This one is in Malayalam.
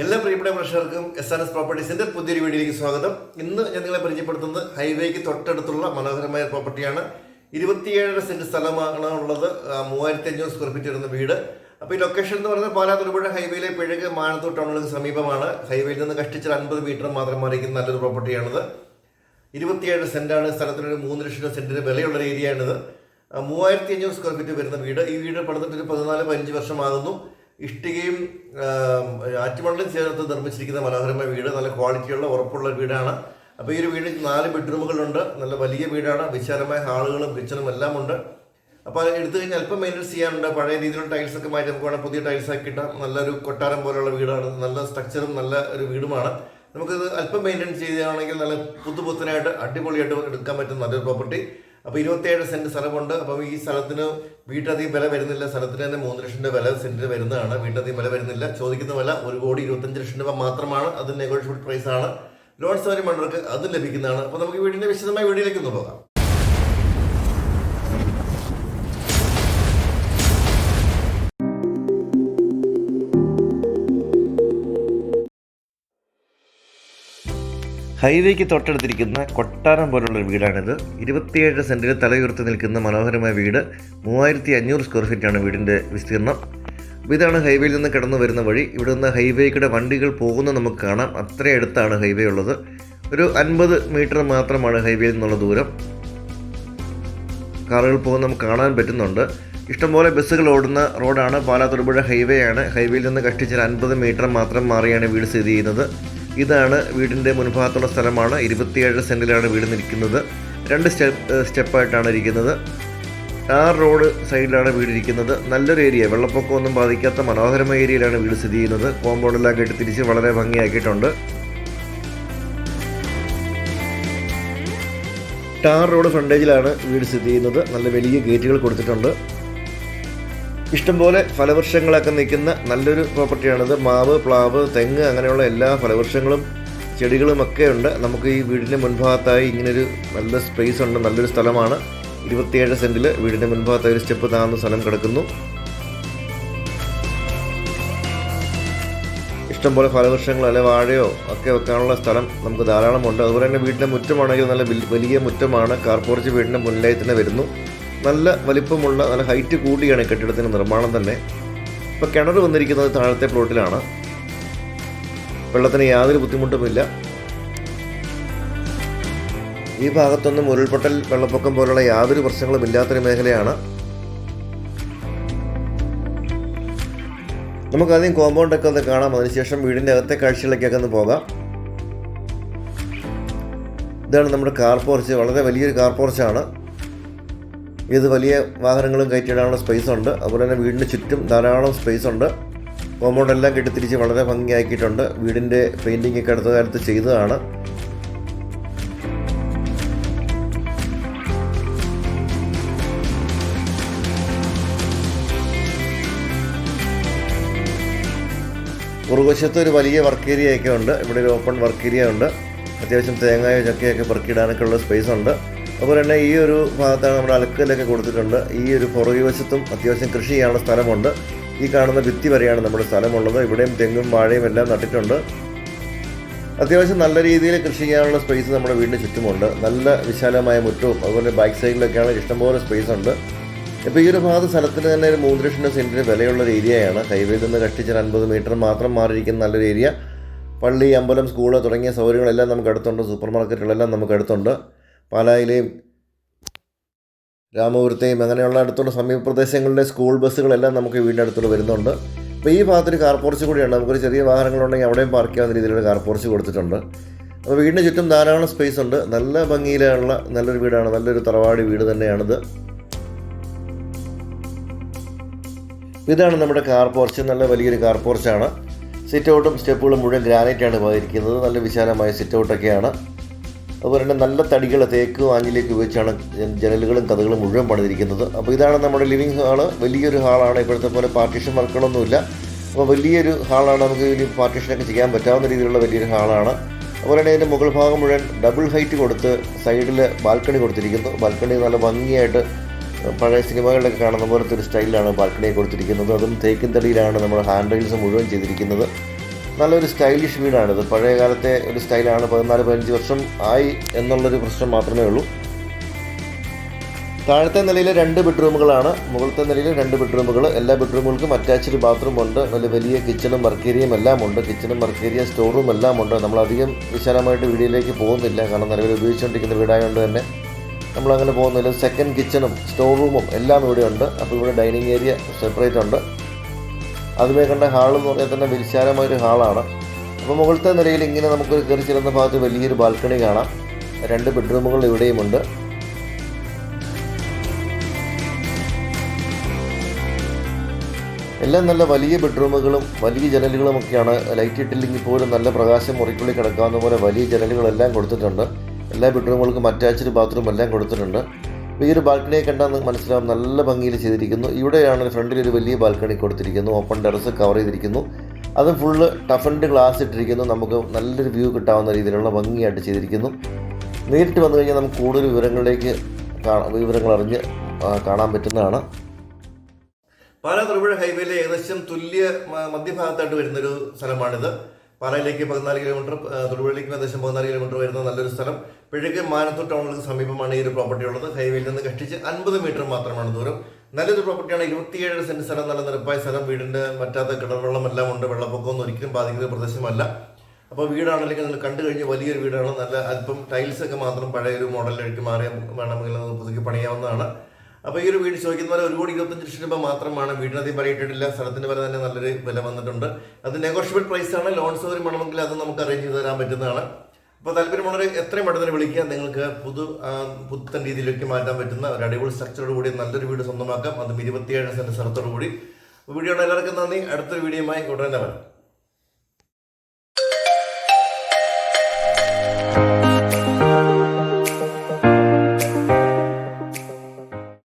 എല്ലാ പ്രിയപ്പെട്ട പ്രേക്ഷകർക്കും എസ് ആർ എസ് പ്രോപ്പർട്ടീസിന്റെ പുതിയൊരു വീഡിയോയിലേക്ക് സ്വാഗതം. ഇന്ന് ഞാൻ നിങ്ങളെ പരിചയപ്പെടുത്തുന്നത് ഹൈവേക്ക് തൊട്ടടുത്തുള്ള മനോഹരമായ പ്രോപ്പർട്ടിയാണ്. ഇരുപത്തിയേഴര സെന്റ് സ്ഥലമാണ് ഉള്ളത്. മൂവായിരത്തി അഞ്ഞൂറ് സ്ക്വയർ ഫീറ്റ് വരുന്ന വീട്. അപ്പോൾ ഈ ലൊക്കേഷൻ എന്ന് പറയുന്നത് പാലാ തൊടുപുഴ ഹൈവേയിലെ പിഴക് മാനത്തൂർ ടൗണുകൾക്ക് സമീപമാണ്. ഹൈവേയിൽ നിന്ന് കഷ്ടിച്ച് അൻപത് മീറ്റർ മാത്രം മാറിയിരിക്കുന്ന നല്ലൊരു പ്രോപ്പർട്ടിയാണിത്. ഇരുപത്തിയേഴ് സെന്റാണ്. സ്ഥലത്തിനൊരു മൂന്ന് ലക്ഷം രൂപ സെന്റിന് വിലയുള്ള ഏരിയയാണിത്. മൂവായിരത്തി അഞ്ഞൂറ് സ്ക്വയർ ഫീറ്റ് വരുന്ന വീട്. ഈ വീട് പണിതിട്ട് പതിനാല് പതിനഞ്ച് വർഷമാകുന്നു. ഇഷ്ടികയും ആറ്റുമണലും ചേർത്ത് നിർമ്മിച്ചിരിക്കുന്ന മനോഹരമായ വീട്. നല്ല ക്വാളിറ്റിയുള്ള ഉറപ്പുള്ള വീടാണ്. അപ്പോൾ ഈ ഒരു വീട് നാല് ബെഡ്റൂമുകളുണ്ട്. നല്ല വലിയ വീടാണ്. വിശാലമായ ഹാളുകളും കിച്ചണും എല്ലാം ഉണ്ട്. അപ്പോൾ എടുത്തു കഴിഞ്ഞാൽ അല്പം മെയിന്റെസ് ചെയ്യാനുണ്ട്. പഴയ രീതിയിലുള്ള ടൈൽസ് ഒക്കെ മാറ്റി നമുക്ക് വേണം പുതിയ ടൈൽസ് ആക്കി ഇട്ടാം നല്ലൊരു കൊട്ടാരം പോലെയുള്ള വീടാണ്. നല്ല സ്ട്രക്ചറും നല്ല ഒരു വീടുമാണ്. നമുക്കിത് അല്പം മെയിന്റെയിൻ ചെയ്യുകയാണെങ്കിൽ നല്ല പുത്തുപുത്തനായിട്ട് അടിപൊളിയായിട്ട് എടുക്കാൻ പറ്റുന്ന നല്ലൊരു പ്രോപ്പർട്ടി അപ്പോൾ ഇരുപത്തേഴ് സെന്റ് സ്ഥലമുണ്ട്. അപ്പം ഈ സ്ഥലത്തിന് വീട്ടധികം വില വരുന്നില്ല. സ്ഥലത്തിന് തന്നെ മൂന്ന് ലക്ഷം രൂപ വില സെന്റിന് വരുന്നതാണ്. വീട്ടധികം വില വരുന്നില്ല. ചോദിക്കുന്ന വില ഒരു കോടി ഇരുപത്തഞ്ച് ലക്ഷം രൂപ മാത്രമാണ്. അത് നെഗോഷ്യബിൾ പ്രൈസാണ് ലോൺ സൗകര്യം വേണ്ടവർക്ക് അത് ലഭിക്കുന്നതാണ്. അപ്പോൾ നമുക്ക് വീടിന്റെ വിശദമായ വീഡിയോയിലേക്ക് ഒന്ന് പോകാം. ഹൈവേക്ക് തൊട്ടടുത്തിരിക്കുന്ന കൊട്ടാരം പോലുള്ള ഒരു വീടാണിത്. ഇരുപത്തിയേഴ് സെന്റിൽ തലയുയർത്തി നിൽക്കുന്ന മനോഹരമായ വീട് മൂവായിരത്തി അഞ്ഞൂറ് സ്ക്വയർ ഫീറ്റാണ് വീടിന്റെ വിസ്തീർണം. അപ്പോൾ ഇതാണ് ഹൈവേയിൽ നിന്ന് കടന്നു വരുന്ന വഴി. ഇവിടെ നിന്ന് ഹൈവേക്കിടെ വണ്ടികൾ പോകുന്ന നമുക്ക് കാണാം. അത്ര അടുത്താണ് ഹൈവേ ഉള്ളത്. ഒരു അൻപത് മീറ്റർ മാത്രമാണ് ഹൈവേയിൽ നിന്നുള്ള ദൂരം. കാറുകൾ പോകുന്ന നമുക്ക് കാണാൻ പറ്റുന്നുണ്ട്. ഇഷ്ടംപോലെ ബസ്സുകൾ ഓടുന്ന റോഡാണ്. പാലാ തൊടുപുഴ ഹൈവേ ആണ് ഹൈവേയിൽ നിന്ന് കഷ്ടിച്ചൊരു അൻപത് മീറ്റർ മാത്രം മാറിയാണ് വീട് സ്ഥിതി ചെയ്യുന്നത്. ഇതാണ് വീടിന്റെ മുൻഭാഗത്തുള്ള സ്ഥലമാണ്. ഇരുപത്തിയേഴ് സെന്റിലാണ് വീട് നിൽക്കുന്നത്. രണ്ട് സ്റ്റെപ്പ് സ്റ്റെപ്പായിട്ടാണ് ഇരിക്കുന്നത്. ആ റോഡ് സൈഡിലാണ് വീട് ഇരിക്കുന്നത്. നല്ലൊരു ഏരിയ. വെള്ളപ്പൊക്കമൊന്നും ബാധിക്കാത്ത മനോഹരമായ ഏരിയയിലാണ് വീട് സ്ഥിതി ചെയ്യുന്നത്. കോമ്പൗണ്ടെല്ലാം കെട്ടി തിരിച്ച് വളരെ ഭംഗിയാക്കിയിട്ടുണ്ട്. ടാർ റോഡ് ഫ്രണ്ടേജിലാണ് വീട് സ്ഥിതി ചെയ്യുന്നത്. നല്ല വലിയ ഗേറ്റുകൾ കൊടുത്തിട്ടുണ്ട്. ഇഷ്ടംപോലെ ഫലവൃക്ഷങ്ങളൊക്കെ നിൽക്കുന്ന നല്ലൊരു പ്രോപ്പർട്ടിയാണിത്. മാവ് പ്ലാവ് തെങ്ങ് അങ്ങനെയുള്ള എല്ലാ ഫലവൃക്ഷങ്ങളും ചെടികളും ഒക്കെ ഉണ്ട്. നമുക്ക് ഈ വീടിന്റെ മുൻഭാഗത്തായി ഇങ്ങനൊരു നല്ല സ്പേസ് ഉണ്ട്. നല്ലൊരു സ്ഥലമാണ്. ഇരുപത്തിയേഴ് സെന്റിൽ വീടിന്റെ മുൻഭാഗത്തായി ഒരു സ്റ്റെപ്പ് താഴ്ന്ന സ്ഥലം കിടക്കുന്നു. ഇഷ്ടംപോലെ ഫലവൃക്ഷങ്ങളോ അല്ലെ വാഴയോ ഒക്കെ വെക്കാനുള്ള സ്ഥലം നമുക്ക് ധാരാളമുണ്ട്. അതുപോലെ തന്നെ വീടിന്റെ മുറ്റമാണെങ്കിൽ നല്ല വലിയ മുറ്റമാണ്. കാർ പോർച്ച് വീടിന്റെ മുന്നിലായി തന്നെ വരുന്നു. നല്ല വലിപ്പമുള്ള നല്ല ഹൈറ്റ് കൂടിയാണ് കെട്ടിടത്തിന്റെ നിർമ്മാണം തന്നെ. ഇപ്പോൾ കിണർ വന്നിരിക്കുന്നത് താഴത്തെ പ്ലോട്ടിലാണ് വെള്ളത്തിന് യാതൊരു ബുദ്ധിമുട്ടുമില്ല. ഈ ഭാഗത്തൊന്നും ഉരുൾപൊട്ടൽ വെള്ളപ്പൊക്കം പോലുള്ള യാതൊരു പ്രശ്നങ്ങളും ഇല്ലാത്തൊരു മേഖലയാണ്. നമുക്ക് ആദ്യം കോമ്പൗണ്ടൊക്കെ ഒന്ന് കാണാം. അതിനുശേഷം വീടിന്റെ അകത്തെ കാഴ്ചകളിലേക്കൊക്കെ ഒന്ന് പോകാം. ഇതാണ് നമ്മുടെ കാർ പോർച്ച് വളരെ വലിയൊരു കാർ പോർച്ചാണ് ഇത് വലിയ വാഹനങ്ങളും കയറ്റിയിടാനുള്ള സ്പേസ് ഉണ്ട്. അതുപോലെ തന്നെ വീടിന് ചുറ്റും ധാരാളം സ്പേസ് ഉണ്ട്. കോമ്പൗണ്ട് എല്ലാം കെട്ടിത്തിരിച്ച് വളരെ ഭംഗിയാക്കിയിട്ടുണ്ട്. വീടിന്റെ പെയിന്റിംഗ് ഒക്കെ അടുത്ത കാലത്ത് ചെയ്തതാണ്. പുറകുവശത്ത് ഒരു വലിയ വർക്ക് ഏരിയ ഒക്കെ ഉണ്ട്. ഇവിടെ ഒരു ഓപ്പൺ വർക്ക് ഏരിയ ഉണ്ട്. അത്യാവശ്യം തേങ്ങായോ ചക്കയൊക്കെ പെറുക്കിയിടാനൊക്കെ ഉള്ള സ്പേസ് ഉണ്ട്. അതുപോലെ തന്നെ ഈ ഒരു ഭാഗത്താണ് നമ്മുടെ അലക്കലൊക്കെ കൊടുത്തിട്ടുണ്ട്. ഈ ഒരു പുറകു വശത്തും അത്യാവശ്യം കൃഷി ചെയ്യാനുള്ള സ്ഥലമുണ്ട്. ഈ കാണുന്ന ഭിത്തി വരെയാണ് നമ്മുടെ സ്ഥലമുള്ളത്. ഇവിടെയും തെങ്ങും വാഴയും എല്ലാം നട്ടിട്ടുണ്ട്. അത്യാവശ്യം നല്ല രീതിയിൽ കൃഷി ചെയ്യാനുള്ള സ്പേസ് നമ്മുടെ വീടിന് ചുറ്റുമുണ്ട്. നല്ല വിശാലമായ മുറ്റവും അതുപോലെ ബാക്ക് സൈഡിലൊക്കെയാണ് ഇഷ്ടംപോലെ സ്പേസ് ഉണ്ട്. ഇപ്പോൾ ഈ ഒരു ഭാഗത്ത് സ്ഥലത്തിന് തന്നെ ഒരു മൂന്ന് ലക്ഷം സെന്റിന് വിലയുള്ള ഒരു ഏരിയയാണ് ഹൈവേയിൽ നിന്ന് കഷ്ടിച്ചൊരു അൻപത് മീറ്റർ മാത്രം മാറിയിരിക്കുന്ന നല്ലൊരു ഏരിയ പള്ളി അമ്പലം സ്കൂൾ തുടങ്ങിയ സൗകര്യങ്ങളെല്ലാം നമുക്ക് അടുത്തുണ്ട്. സൂപ്പർ മാർക്കറ്റുകളെല്ലാം നമുക്ക് അടുത്തുണ്ട്. പാലായിലെയും രാമപുരത്തെയും അങ്ങനെയുള്ള അടുത്തുള്ള സമീപ പ്രദേശങ്ങളിലെ സ്കൂൾ ബസ്സുകളെല്ലാം നമുക്ക് വീടിന്റെ അടുത്തുള്ള വരുന്നുണ്ട്. അപ്പോൾ ഈ ഭാഗത്തൊരു കാർ പോർച്ച് കൂടിയാണ് നമുക്കൊരു ചെറിയ വാഹനങ്ങളുണ്ടെങ്കിൽ അവിടെയും പാർക്ക് ചെയ്യാവുന്ന രീതിയിലുള്ള കാർ പോർച്ച് കൊടുത്തിട്ടുണ്ട്. അപ്പോൾ വീടിന് ചുറ്റും ധാരാളം സ്പേസ് ഉണ്ട്. നല്ല ഭംഗിയിലുള്ള നല്ലൊരു വീടാണ്. നല്ലൊരു തറവാടി വീട് തന്നെയാണിത്. ഇതാണ് നമ്മുടെ കാർ പോർച്ച് നല്ല വലിയൊരു കാർ പോർച്ചാണ് സിറ്റ് ഔട്ടും സ്റ്റെപ്പുകളും മുഴുവൻ ഗ്രാനൈറ്റാണ് പോയിരിക്കുന്നത്. നല്ല വിശാലമായ സിറ്റ് ഔട്ടൊക്കെയാണ് അതുപോലെ തന്നെ നല്ല തടികൾ തേക്ക് ആഞ്ഞിലേക്ക് വെച്ചാണ് ജനലുകളും കഥകളും മുഴുവൻ പണിതിരിക്കുന്നത്. അപ്പോൾ ഇതാണ് നമ്മുടെ ലിവിങ് ഹാൾ വലിയൊരു ഹാളാണ് ഇപ്പോഴത്തെ പോലെ പാർട്ടീഷൻ വർക്കുകളൊന്നുമില്ല അപ്പോൾ വലിയൊരു ഹാളാണ് നമുക്ക് ഇനി പാർട്ടീഷനൊക്കെ ചെയ്യാൻ പറ്റാവുന്ന രീതിയിലുള്ള വലിയൊരു ഹാളാണ് അതുപോലെ തന്നെ ഇതിന്റെ മുകൾ ഭാഗം മുഴുവൻ ഡബിൾ ഹൈറ്റ് കൊടുത്ത് സൈഡിൽ ബാൽക്കണി കൊടുത്തിരിക്കുന്നു. ബാൽക്കണി നല്ല ഭംഗിയായിട്ട് പഴയ സിനിമകളിലൊക്കെ കാണുന്ന പോലത്തെ ഒരു സ്റ്റൈലിലാണ് ബാൽക്കണിയെ കൊടുത്തിരിക്കുന്നത്. അതും തേക്കിൻ തടിയിലാണ് നമ്മുടെ ഹാൻഡ് റെയിൽസ് മുഴുവൻ ചെയ്തിരിക്കുന്നത്. നല്ലൊരു സ്റ്റൈലിഷ് വീടാണിത് പഴയ കാലത്തെ ഒരു സ്റ്റൈലാണ് പതിനാല് പതിനഞ്ച് വർഷം ആയി എന്നുള്ളൊരു പ്രശ്നം മാത്രമേ ഉള്ളൂ. താഴത്തെ നിലയിൽ രണ്ട് ബെഡ്റൂമുകളാണ്. മുകളത്തെ നിലയിൽ രണ്ട് ബെഡ്റൂമുകൾ. എല്ലാ ബെഡ്റൂമുകൾക്കും അറ്റാച്ച്ഡ് ബാത്റൂം ഉണ്ട്. വലിയ വലിയ കിച്ചണും വർക്കേരിയയും എല്ലാം ഉണ്ട്. കിച്ചണും വർക്കേരിയ സ്റ്റോർ റൂം എല്ലാം ഉണ്ട്. നമ്മളധികം വിശാലമായിട്ട് വീടിലേക്ക് പോകുന്നില്ല. കാരണം നിലവിൽ ഉപയോഗിച്ചുകൊണ്ടിരിക്കുന്ന വീടായതുകൊണ്ട് തന്നെ നമ്മളങ്ങനെ പോകുന്നില്ല. സെക്കൻഡ് കിച്ചണും സ്റ്റോർ റൂമും എല്ലാം ഇവിടെ ഉണ്ട്. അപ്പോൾ ഇവിടെ ഡൈനിങ് ഏരിയ സെപ്പറേറ്റ് ഉണ്ട്. അതുമേ കണ്ട ഹാൾ എന്ന് പറഞ്ഞാൽ തന്നെ വിശാലമായൊരു ഹാളാണ് അപ്പോൾ മുകളിലത്തെ നിലയിൽ ഇങ്ങനെ നമുക്ക് കയറി ചെല്ലുന്ന ഭാഗത്ത് വലിയൊരു ബാൽക്കണി കാണാം. രണ്ട് ബെഡ്റൂമുകൾ ഇവിടെയുമുണ്ട് എല്ലാം നല്ല വലിയ ബെഡ്റൂമുകളും വലിയ ജനലുകളുമൊക്കെയാണ് ലൈറ്റ് ഇട്ടില്ലെങ്കിൽ പോലും നല്ല പ്രകാശം മുറിക്കുള്ളിൽ കിടക്കാവുന്ന പോലെ വലിയ ജനലുകളെല്ലാം കൊടുത്തിട്ടുണ്ട്. എല്ലാ ബെഡ്റൂമുകൾക്കും അറ്റാച്ച്ഡ് ബാത്റൂം എല്ലാം കൊടുത്തിട്ടുണ്ട്. ഈ ഒരു ബാൽക്കണിയെ കണ്ടാൽ നിങ്ങൾക്ക് മനസ്സിലാവും നല്ല ഭംഗിയിൽ ചെയ്തിരിക്കുന്നു. ഇവിടെയാണ് ഫ്രണ്ടിൽ ഒരു വലിയ ബാൽക്കണി കൊടുത്തിരിക്കുന്നു. ഓപ്പൺ ടെറസ് കവർ ചെയ്തിരിക്കുന്നു. അത് ഫുള്ള് ടഫൻഡ് ഗ്ലാസ് ഇട്ടിരിക്കുന്നു. നമുക്ക് നല്ലൊരു വ്യൂ കിട്ടാവുന്ന രീതിയിലുള്ള ഭംഗിയായിട്ട് ചെയ്തിരിക്കുന്നു. നേരിട്ട് വന്നു കഴിഞ്ഞാൽ നമുക്ക് കൂടുതൽ വിവരങ്ങളിലേക്ക് വിവരങ്ങൾ അറിഞ്ഞ് കാണാൻ പറ്റുന്നതാണ്. പാലാ തൊടുപുഴ ഹൈവേയിലെ ഏകദേശം തുല്യ മധ്യഭാഗത്തായിട്ട് വരുന്നൊരു സ്ഥലമാണിത്. പാലയിലേക്ക് പതിനാല് കിലോമീറ്റർ തൊടുപുഴയിലേക്ക് ഏകദേശം പതിനാല് കിലോമീറ്റർ വരുന്ന നല്ലൊരു സ്ഥലം. പിഴക്ക് മാനത്തൂർ ടൗണിലേക്ക് സമീപമാണ് ഈ ഒരു പ്രോപ്പർട്ടി ഉള്ളത്. ഹൈവേയിൽ നിന്ന് കഷ്ടിച്ച് അൻപത് മീറ്റർ മാത്രമാണ് ദൂരം. നല്ലൊരു പ്രോപ്പർട്ടിയാണ് ഇരുപത്തിയേഴ് സെന്റ് സ്ഥലം നല്ല നിരപ്പായ സ്ഥലം. വീടിന്റെ മറ്റാത്ത കിണർവെള്ളം എല്ലാം ഉണ്ട് വെള്ളപ്പൊക്കമൊന്നും ഒരിക്കലും ബാധിക്കുന്ന പ്രദേശമല്ല. അപ്പോൾ വീടാണെങ്കിൽ നിങ്ങൾ കണ്ടു കഴിഞ്ഞ് വലിയൊരു വീടാണ്. നല്ല അല്പം ടൈൽസ് ഒക്കെ മാത്രം പഴയ ഒരു മോഡലിലേക്ക് മാറിയ വേണമെങ്കിൽ പുതുക്കി പണിയാവുന്നതാണ്. അപ്പോൾ ഈ ഒരു വീട് ചോദിക്കുന്ന പോലെ ഒരു കോടി ഇരുപത്തഞ്ച് ലക്ഷം രൂപ മാത്രമാണ് വീടിനധികം പറയിട്ടിട്ടില്ല സ്ഥലത്തിന് വില തന്നെ നല്ലൊരു വില വന്നിട്ടുണ്ട്. അത് നെഗോഷ്യബിൾ ആണ്. ലോൺ സൗകര്യം വേണമെങ്കിൽ അത് നമുക്ക് അറേഞ്ച് ചെയ്ത് തരാൻ പറ്റുന്നതാണ്. അപ്പോൾ താല്പര്യമുള്ളവർ എത്രയും പെട്ടെന്ന് വിളിക്കുക. നിങ്ങൾക്ക് പുതു പുത്തൻ രീതിയിലേക്ക് മാറ്റാൻ പറ്റുന്ന ഒരു അടിപൊളി സ്ട്രക്ചറോട് കൂടി നല്ലൊരു വീട് സ്വന്തമാക്കാം. അതും ഇരുപത്തിയേഴ് സെന്റ് സ്ഥലത്തോടു കൂടി വീഡിയോ എല്ലാവർക്കും നന്ദി. അടുത്തൊരു വീഡിയോയുമായി ഉടനെ വരാം.